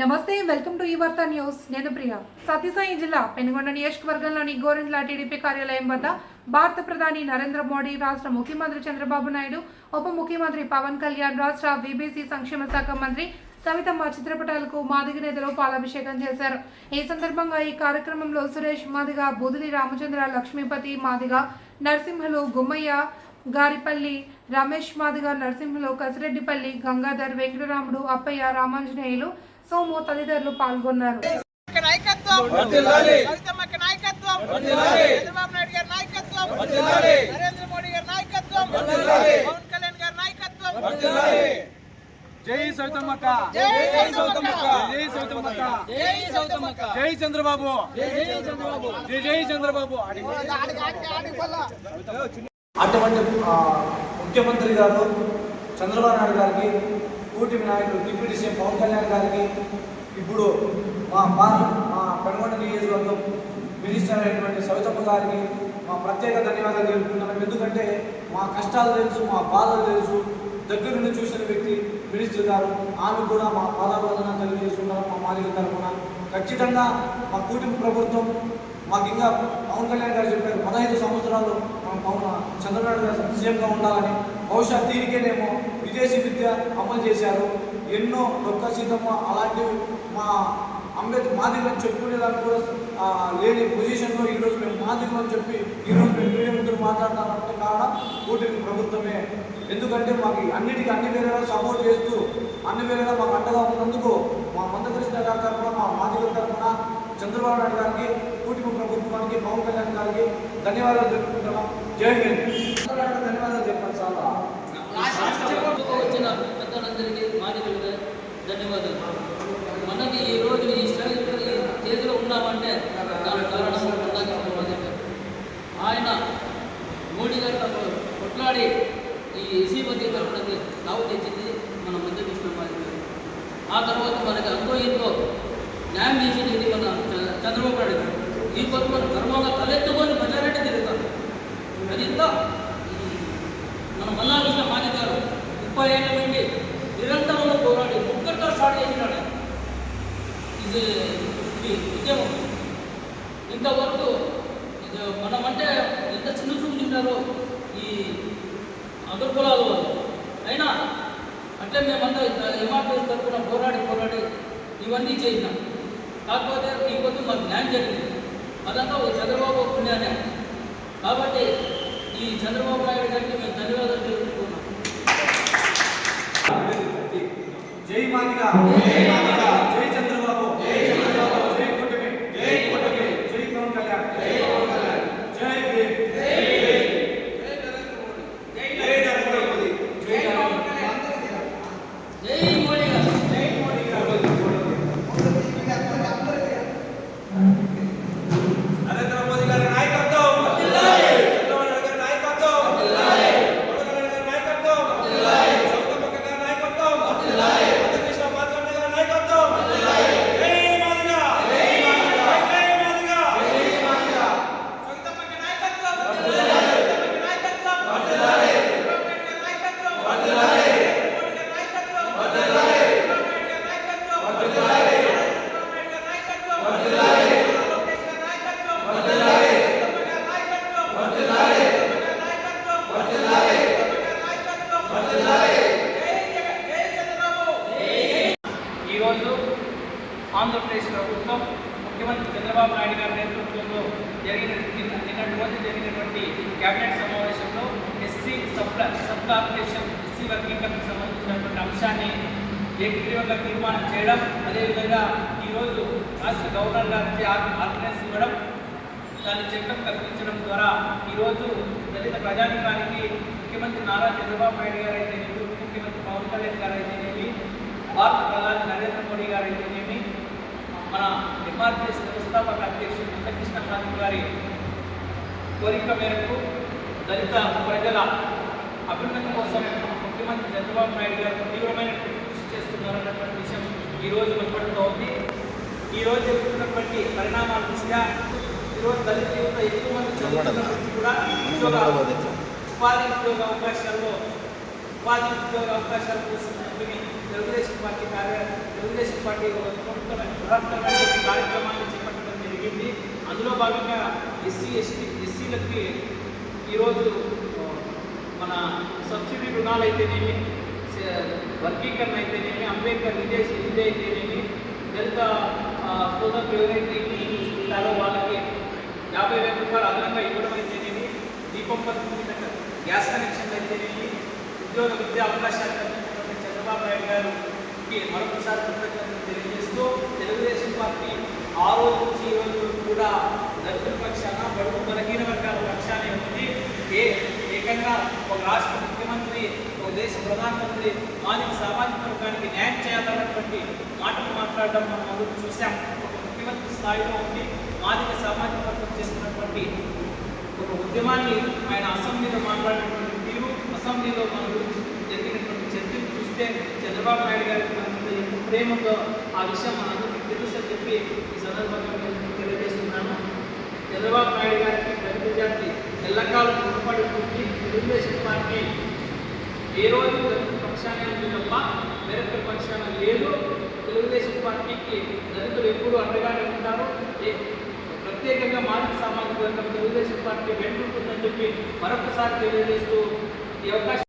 నమస్తే welcome to ఈ వార్త న్యూస్. నేను ప్రియ. సత్యసాయి జిల్లా పెనుగొండ నియోజకవర్గంలోని గోరెంట్ల టీడీపీ కార్యాలయం వద్ద భారత ప్రధాని నరేంద్ర మోడీ రాష్ట్ర ముఖ్యమంత్రి చంద్రబాబు నాయుడు ఉప ముఖ్యమంత్రి పవన్ కళ్యాణ్ రాష్ట్ర బీబీసీ సంక్షేమ శాఖ మంత్రి సవితమ్మ చిత్రపటాలకు మాదిగ నేతలు పాలాభిషేకం చేశారు. ఈ సందర్భంగా ఈ కార్యక్రమంలో సురేష్ మాదిగ బుధుని రామచంద్ర లక్ష్మీపతి మాదిగ నరసింహలు గుమ్మయ్య గారిపల్లి రమేష్ మాదిగ నరసింహులు కసిరెడ్డిపల్లి గంగాధర్ వెంకటరాముడు అప్పయ్య రామాంజనేయులు సోము తదితరులు పాల్గొన్నారు నాయకత్వం వర్ధిల్లాలి. కవితమ్మకి నాయకత్వం వర్ధిల్లాలి. చంద్రబాబు నాయుడు గారి నాయకత్వం వర్ధిల్లాలి. నరేంద్ర మోడీ గారి నాయకత్వం. పవన్ కళ్యాణ్ గారి నాయకత్వం. జై సౌతమ్మక్క జై సౌతమ్మక్క. జై సౌతమ్మక్క జై సౌతమ్మక్క. జై చంద్రబాబు జై చంద్రబాబు జై జై చంద్రబాబు అటువంటి ముఖ్యమంత్రి గారు చంద్రబాబు నాయుడు గారికి కూటమి నాయకుడు డిప్యూటీ సీఎం పవన్ కళ్యాణ్ గారికి ఇప్పుడు మా మా మా పెనుగొండ నియోజకవర్గం మినిస్టర్ అయినటువంటి సవితమ్మ గారికి మా ప్రత్యేక ధన్యవాదాలు తెలుపుకుంటున్నాం. ఎందుకంటే మా కష్టాలు తెలుసు మా బాధలు తెలుసు. దగ్గర నుండి చూసిన వ్యక్తి మినిస్టర్ గారు ఆమె కూడా మా పాదాభాదన తెలియజేస్తున్నారు మా మాలిక తరఫున ఖచ్చితంగా మా కూటమి ప్రభుత్వం మాకు ఇంకా పవన్ కళ్యాణ్ గారు చెప్పారు పదహైదు సంవత్సరాలు మనం పవన్ చంద్రబాబు గారు సీఎంగా ఉండాలని. బహుశా దీనికేనేమో విదేశీ విద్య అమలు చేశారు. ఎన్నో డొక్క సీతమ్మ అలాంటివి మా అంబేద్కర్ మాదిగని చెప్పుకునేదానికి కూడా లేని పొజిషన్లో ఈరోజు మేము మాదిగని చెప్పి ఈరోజు మేము మీడియా ముందు మాట్లాడతామంటే కారణం కూటమి ప్రభుత్వమే. ఎందుకంటే మాకు అన్నిటికీ అన్ని వేరేలా సపోర్ట్ చేస్తూ అన్ని వేరేలా మాకు అండగా ఉన్నందుకు మా మందకృష్ణ గారి తరఫున మా మాదిగల తరఫున చంద్రబాబు నాయుడు గారికి కూటమి ప్రభుత్వానికి పవన్ కళ్యాణ్ గారికి ధన్యవాదాలు తెలుపుకుంటున్నాం. జై హింద్ చంద్రబాబు నాయుడు ధన్యవాదాలు చెప్పండి చాలా ముందుకు వచ్చిన పెద్దలందరికీ మాదిరిగా ధన్యవాదాలు మనకి ఈ రోజు ఈ స్టేజ్ ఈ స్టేజ్లో ఉన్నామంటే దాని కారణం ప్రధాని చంద్రబాబు గారు. ఆయన మోడీ గారు కొట్లాడి ఈ శ్రీపతి తరఫున దావు తెచ్చింది మన మధ్య కృష్ణ మాదిరి గారు. ఆ తర్వాత మనకి అంతో ఇంతో న్యాయం చేసేది మన చ- చంద్రబాబు నాయుడు గారు ఈ కొత్త మన గర్వంగా తలెత్తుకొని ప్రజారెడ్డి తిరుగుతాం అది ఇంకా ఈ మన మల్లాకృష్ణ మాజీ గారు ముప్పై ఏళ్ళ ఇంతవరకు ఇది మనమంటే ఎంత చిన్న చూపు తింటారో ఈ అగ్రకులాల వాళ్ళు. అయినా అట్లే మేమంతా ఎంఆర్పీఎస్ తరఫున పోరాడి పోరాడి ఇవన్నీ చేసినాం. కాకపోతే ఈ కొద్ది మాకు న్యాయం జరిగింది. అదంతా ఒక చంద్రబాబు పుణ్యానే. కాబట్టి ఈ చంద్రబాబు నాయుడు గారికి మేము ధన్యవాదాలు తెలుపుకుంటున్నాం. జై మాదిగా జై మాదిగా జై చంద్రబాబు జై చంద్రబాబు జై కూటమి జై కూటమి జై పవన్ కళ్యాణ్ జై పవన్ కళ్యాణ్ జై భీమ్ జై భీమ్ జై నరేంద్ర మోదీ జై నరేంద్ర జై మోడీ గారు జై మోడీ గారు నరేంద్ర మోదీ గారి నాయకత్వం చంద్రబాబు నాయుడు గారి నాయకత్వం పవన్ కళ్యాణ్ గారి నాయకత్వం సౌతమ్మ గారి నాయకత్వం మందకృష్ణ మాధవన్ గారి నాయకత్వం జై మాదిగా జై మాదిగా జై మాదిగా జై మాదిగా కవితమ్మకి నాయకత్వం కవితమ్మకి నాయకత్వం చంద్రబాబు నాయుడు గారి నాయకత్వం మోడీ గారి నాయకత్వం చంద్రబాబు నాయుడు గారి నాయకత్వం చంద్రబాబు నాయుడు గారి నాయకత్వం లోకేష్ గారి నాయకత్వం చంద్రబాబు గారి నాయకత్వం చంద్రబాబు గారి నాయకత్వం జై జగన్ జై చంద్రబాబు ఈరోజు ఆంధ్రప్రదేశ్ ప్రభుత్వం ముఖ్యమంత్రి చంద్రబాబు నాయుడు గారి నేతృత్వంలో జరిగిన నిన్నటి రోజు జరిగినటువంటి కేబినెట్ సమావేశంలో SC sub sub corporation SC వర్గీకరణకు సంబంధించినటువంటి అంశాన్ని ఏకగ్రీవంగా తీర్మానం చేయడం అదేవిధంగా ఈరోజు రాష్ట్ర గవర్నర్ గారికి ఆర్డినెన్స్ ఇవ్వడం దాని చట్టం కల్పించడం ద్వారా ఈరోజు దళిత ప్రజానికానికి ముఖ్యమంత్రి నారా చంద్రబాబు నాయుడు గారు అయితేనేమి ముఖ్యమంత్రి పవన్ కళ్యాణ్ గారు అయితేనేమి భారత ప్రధాని నరేంద్ర మోడీ గారు అయితేనేమి మన ఎంఆర్పిఎస్ వ్యవస్థాపక అధ్యక్షుడు వెంకటకృష్ణ కాంతి గారి కోరిక మేరకు దళిత ప్రజల అభివృద్ధి కోసం ముఖ్యమంత్రి చంద్రబాబు నాయుడు గారు తీవ్రమైన కృషి చేస్తున్నారన్నటువంటి విషయం ఈరోజు వెలువడుతూ ఉంది. ఈరోజు జరుగుతున్నటువంటి పరిణామాల దృష్ట్యా ఈరోజు దళిత యువత ఎక్కువ మంది చదువుతున్నప్పటికీ కూడా ఉపాధి ఉద్యోగ అవకాశాల్లో ఉపాధి ఉద్యోగ అవకాశాల కోసం తెలుగుదేశం పార్టీ కార్య తెలుగుదేశం పార్టీ బృహత్తరమైన కార్యక్రమాన్ని చేపట్టడం జరిగింది. అందులో భాగంగా ఎస్సీ ఎస్టీ ఎస్సీలకి ఈరోజు మన సబ్సిడీ రుణాలు అయితేనేమి వర్గీకరణ అయితేనేమి అంబేద్కర్ విదేశీ విద్య అయితేనేమి దళిత సోదరులు ఎవరైతే ఉంటారో వాళ్ళకి యాభై వేల రూపాయలు అదనంగా ఇవ్వడం అయితేనేమి దీపం పథకం గ్యాస్ కనెక్షన్లు అయితేనేమి ఉద్యోగ విద్యా అవకాశాలు చంద్రబాబు నాయుడు గారికి మరొకసారి కృతజ్ఞతలు తెలియజేస్తూ తెలుగుదేశం పార్టీ ఆ రోజు నుంచి ఈ రోజు కూడా దళితుల పక్షాన బడుగు బలహీన వర్గాల పక్షానే ఉంది. ఏ ఏకంగా ఒక రాష్ట్ర ముఖ్యమంత్రి ఒక దేశ ప్రధానమంత్రి మాదిక సామాజిక వర్గానికి న్యాయం చేయాలన్నటువంటి మాటలు మాట్లాడడం మనం అందరూ చూసాం ఒక ముఖ్యమంత్రి స్థాయిలో ఉండి మాదిక సామాజిక వర్గం చేస్తున్నటువంటి ఒక ఉద్యమాన్ని ఆయన అసెంబ్లీలో మాట్లాడినటువంటి తీరు అసెంబ్లీలో మన గురించి జరిగినటువంటి చర్చలు చూస్తే చంద్రబాబు నాయుడు గారికి మన ప్రేమతో ఆ విషయం మనందరికీ తెలుసు అని చెప్పి ఈ సందర్భంగా మేము తెలియజేస్తున్నాము చంద్రబాబు నాయుడు గారికి దళిత జాతి ఎల్లకాలం ముడిపడి ఉంటుంది తెలుగుదేశం పార్టీ ఏ రోజు దళిత పక్షానే ఉంది తప్ప వేరొక పక్షాన లేదు. తెలుగుదేశం పార్టీకి దళితులు ఎప్పుడు అండగానే ఉంటారు. ప్రత్యేకంగా మానవ సామాజిక వర్గం తెలుగుదేశం పార్టీ వెంటుంటుందని చెప్పి మరొకసారి తెలియజేస్తూ ఈ అవకాశం